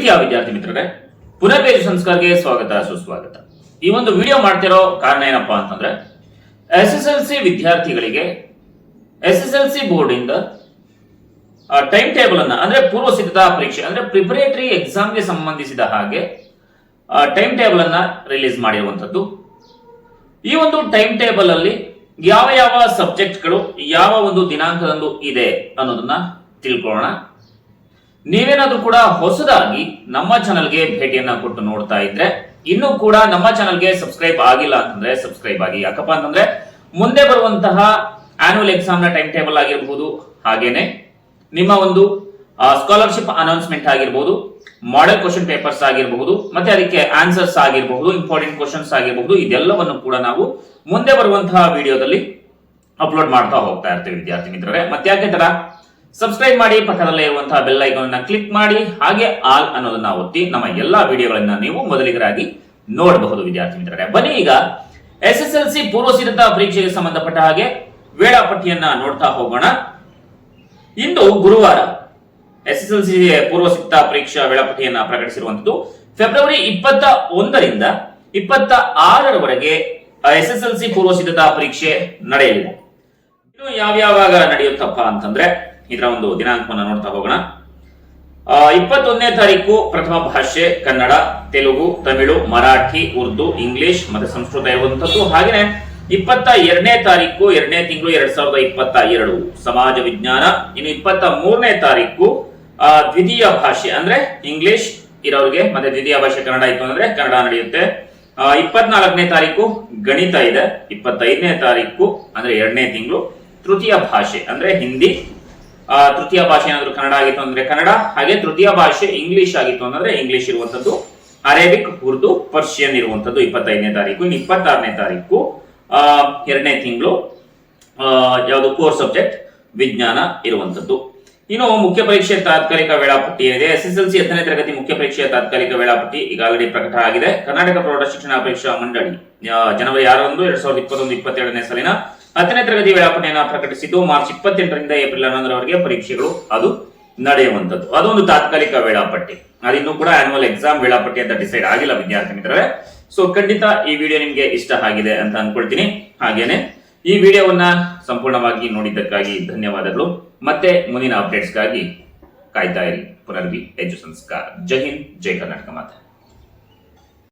ಪ್ರೀತಿಯ ವಿದ್ಯಾರ್ಥಿ ಮಿತ್ರರೇ ಪುನರ್ವೇಜ ಸಂಸ್ಕಾರಕ್ಕೆ ಸ್ವಾಗತ, ಸುಸ್ವಾಗತ. ಈ ಒಂದು ವಿಡಿಯೋ ಮಾಡ್ತಿರೋ ಕಾರಣ ಏನಪ್ಪಾ ಅಂತಂದ್ರೆ ಎಸ್ ಎಸ್ ಎಲ್ ಸಿ ವಿದ್ಯಾರ್ಥಿಗಳಿಗೆ S S L C board ಇಂದ ಟೈಮ್ ಟೇಬಲ್ ಅನ್ನ ಅಂದ್ರೆ ಪೂರ್ವ ಸಿದ್ಧತಾ ಪರೀಕ್ಷೆ, ಅಂದ್ರೆ ಪ್ರಿಪರೇಟರಿ ಎಕ್ಸಾಮ್ಗೆ ಸಂಬಂಧಿಸಿದ ಹಾಗೆ ಟೈಮ್ ಟೇಬಲ್ ಅನ್ನ ರಿಲೀಸ್ ಮಾಡಿರುವಂತದ್ದು ಈ ಒಂದು ಟೈಮ್ ಟೇಬಲ್ ಅಲ್ಲಿ ಯಾವ ಯಾವ ಸಬ್ಜೆಕ್ಟ್ಗಳು ಯಾವ ಒಂದು ದಿನಾಂಕದಂದು ಇದೆ ಅನ್ನೋದನ್ನ ತಿಳ್ಕೊಳ್ಳೋಣ. ನೀವೇನಾದ್ರೂ ಕೂಡ ಹೊಸದಾಗಿ ನಮ್ಮ ಚಾನಲ್ಗೆ ಭೇಟಿಯನ್ನ ಕೊಟ್ಟು ನೋಡ್ತಾ ಇದ್ರೆ ಇನ್ನೂ ಕೂಡ ನಮ್ಮ ಚಾನಲ್ಗೆ ಸಬ್ಸ್ಕ್ರೈಬ್ ಆಗಿಲ್ಲ ಅಂತಂದ್ರೆ ಸಬ್ಸ್ಕ್ರೈಬ್ ಆಗಿ. ಯಾಕಪ್ಪ ಅಂತಂದ್ರೆ ಮುಂದೆ ಬರುವಂತಹ ಆನ್ಯುವಲ್ ಎಕ್ಸಾಮ್ನ ಟೈಮ್ ಟೇಬಲ್ ಆಗಿರಬಹುದು ಹಾಗೇನೆ ನಿಮ್ಮ ಒಂದು ಸ್ಕಾಲರ್ಶಿಪ್ ಅನೌನ್ಸ್ಮೆಂಟ್ ಆಗಿರಬಹುದು ಮಾಡೆಲ್ ಕ್ವಶನ್ ಪೇಪರ್ಸ್ ಆಗಿರಬಹುದು ಮತ್ತೆ ಅದಕ್ಕೆ ಆನ್ಸರ್ಸ್ ಆಗಿರಬಹುದು ಇಂಪಾರ್ಟೆಂಟ್ ಕ್ವಶನ್ಸ್ ಆಗಿರಬಹುದು ಇದೆಲ್ಲವನ್ನು ಕೂಡ ನಾವು ಮುಂದೆ ಬರುವಂತಹ ವಿಡಿಯೋದಲ್ಲಿ ಅಪ್ಲೋಡ್ ಮಾಡ್ತಾ ಹೋಗ್ತಾ ಇರ್ತೀವಿ ವಿದ್ಯಾರ್ಥಿ ಮಿತ್ರರೇ. ಮತ್ತೆ ಯಾಕೆ ತರ ಸಬ್ಸ್ಕ್ರೈಬ್ ಮಾಡಿ, ಪಕ್ಕದಲ್ಲೇ ಇರುವಂತಹ ಬೆಲ್ ಐಕಾನ್ ಕ್ಲಿಕ್ ಮಾಡಿ, ಹಾಗೆ ಆಲ್ ಅನ್ನೋದನ್ನ ಒತ್ತಿ ನಮ್ಮ ಎಲ್ಲಾ ವಿಡಿಯೋಗಳನ್ನ ನೀವು ಮೊದಲಿಗರಾಗಿ ನೋಡಬಹುದು ವಿದ್ಯಾರ್ಥಿ ಮಿತ್ರರೇ. ಬನ್ನಿ ಈಗ ಎಸ್ ಎಸ್ ಎಲ್ ಸಿ ಪೂರ್ವ ಸಿದ್ಧತಾ ಪರೀಕ್ಷೆಗೆ ಸಂಬಂಧಪಟ್ಟ ಹಾಗೆ ವೇಳಾಪಟ್ಟಿಯನ್ನ ನೋಡ್ತಾ ಹೋಗೋಣ. ಇಂದು ಗುರುವಾರ ಎಸ್ ಎಸ್ ಎಲ್ ಸಿ ಪೂರ್ವ ಸಿದ್ಧತಾ ಪರೀಕ್ಷಾ ವೇಳಾಪಟ್ಟಿಯನ್ನ ಪ್ರಕಟಿಸಿರುವಂತದ್ದು ಫೆಬ್ರವರಿ ಇಪ್ಪತ್ತ ಒಂದರಿಂದ ಇಪ್ಪತ್ತ ಆರರವರೆಗೆ ಎಸ್ ಎಸ್ ಎಲ್ ಸಿ ಪೂರ್ವ ಸಿದ್ಧತಾ ಪರೀಕ್ಷೆ ನಡೆಯಲಿದೆ. ಇನ್ನು ಯಾವ್ಯಾವಾಗ ನಡೆಯುತ್ತಪ್ಪ ಅಂತಂದ್ರೆ ಇದರ ಒಂದು ದಿನಾಂಕವನ್ನು ನೋಡ್ತಾ ಹೋಗೋಣ. ಇಪ್ಪತ್ತೊಂದನೇ ತಾರೀಕು ಪ್ರಥಮ ಭಾಷೆ ಕನ್ನಡ, ತೆಲುಗು, ತಮಿಳು, ಮರಾಠಿ, ಉರ್ದು, ಇಂಗ್ಲಿಷ್ ಮತ್ತೆ ಸಂಸ್ಕೃತ ಇರುವಂತದ್ದು. ಹಾಗೆಯೇ ಇಪ್ಪತ್ತ ಎರಡನೇ ತಾರೀಕು, ಎರಡನೇ ತಿಂಗಳು ಎರಡ್ ಸಾವಿರದ ಇಪ್ಪತ್ತ ಎರಡು. ಸಮಾಜ ವಿಜ್ಞಾನ, ಇನ್ನು ಇಪ್ಪತ್ತ ಮೂರನೇ ತಾರೀಕು ದ್ವಿತೀಯ ಭಾಷೆ ಅಂದ್ರೆ ಇಂಗ್ಲಿಷ್ ಇರೋರಿಗೆ, ಮತ್ತೆ ದ್ವಿತೀಯ ಭಾಷೆ ಕನ್ನಡ ಇತ್ತು ಅಂದ್ರೆ ಕನ್ನಡ ನಡೆಯುತ್ತೆ. ಇಪ್ಪತ್ನಾಲ್ಕನೇ ತಾರೀಕು ಗಣಿತ ಇದೆ. ಇಪ್ಪತ್ತೈದನೇ ತಾರೀಕು ಅಂದ್ರೆ ಎರಡನೇ ತಿಂಗಳು. ತೃತೀಯ ಭಾಷೆ ಅಂದ್ರೆ ಹಿಂದಿ. ತೃತೀಯ ಭಾಷೆ ಏನಾದ್ರು ಕನ್ನಡ ಆಗಿತ್ತು ಅಂದ್ರೆ ಕನ್ನಡ, ಹಾಗೆ ತೃತೀಯ ಭಾಷೆ ಇಂಗ್ಲಿಷ್ ಆಗಿತ್ತು ಅಂದ್ರೆ ಇಂಗ್ಲಿಷ್ ಇರುವಂತದ್ದು ಅರೇಬಿಕ್, ಉರ್ದು, ಪರ್ಷಿಯನ್ ಇರುವಂತದ್ದು ಇಪ್ಪತ್ತೈದನೇ ತಾರೀಕು, ಇನ್ನು ಇಪ್ಪತ್ತಾರನೇ ತಾರೀಕು ಎರಡನೇ ತಿಂಗಳು ಯಾವುದು ಕೋರ್ ಸಬ್ಜೆಕ್ಟ್, ವಿಜ್ಞಾನ ಇರುವಂತದ್ದು ಇನ್ನು ಮುಖ್ಯ ಪರೀಕ್ಷೆ ತಾತ್ಕಾಲಿಕ ವೇಳಾಪಟ್ಟಿ ಏನಿದೆ ಎಸ್ ಎಸ್ ಎಲ್ ಸಿ ಹತ್ತನೇ ತರಗತಿ ಮುಖ್ಯ ಪರೀಕ್ಷೆಯ ತಾತ್ಕಾಲಿಕ ವೇಳಾಪಟ್ಟಿ ಈಗ ಆಲ್ರೆಡಿ ಪ್ರಕಟ ಆಗಿದೆ ಕರ್ನಾಟಕ ಪ್ರೌಢ ಶಿಕ್ಷಣ ಪರೀಕ್ಷಾ ಮಂಡಳಿ ಜನವರಿ ಆರರಂದು ಎರಡ್ ಸಾವಿರದ ಇಪ್ಪತ್ತೊಂದು ಇಪ್ಪತ್ತೆರಡನೇ ಸಾಲಿನ ಹತ್ತನೇ ತರಗತಿ ವೇಳಾಪಟ್ಟಿಯನ್ನು ಪ್ರಕಟಿಸಿದ್ದು ಮಾರ್ಚ್ ಇಪ್ಪತ್ತೆಂಟರಿಂದ ಏಪ್ರಿಲ್ ಹನ್ನೊಂದರವರೆಗೆ ಪರೀಕ್ಷೆಗಳು ಅದು ನಡೆಯುವಂಥದ್ದು. ಅದೊಂದು ತಾತ್ಕಾಲಿಕ ವೇಳಾಪಟ್ಟಿ. ಅದಿನ್ನೂ ಕೂಡ ಆನ್ಯುವಲ್ ಎಕ್ಸಾಮ್ ವೇಳಾಪಟ್ಟಿ ಅಂತ ಡಿಸೈಡ್ ಆಗಿಲ್ಲ ವಿದ್ಯಾರ್ಥಿ ಮಿತ್ರರೇ. ಸೊ ಖಂಡಿತ ಈ ವಿಡಿಯೋ ನಿಮ್ಗೆ ಇಷ್ಟ ಆಗಿದೆ ಅಂತ ಅನ್ಕೊಳ್ತೀನಿ. ಹಾಗೇನೆ ಈ ವಿಡಿಯೋವನ್ನ ಸಂಪೂರ್ಣವಾಗಿ ನೋಡಿದ್ದಕ್ಕಾಗಿ ಧನ್ಯವಾದಗಳು. ಮತ್ತೆ ಮುಂದಿನ ಅಪ್ಡೇಟ್ಸ್ಗಾಗಿ ಕಾಯ್ತಾ ಇರಿ. ಪುನರ್ವಿ, ಎಜು ಸಂಸ್ಕಾರ. ಜೈ ಹಿಂದ್, ಜೈ ಕರ್ನಾಟಕ ಮಾತಾ.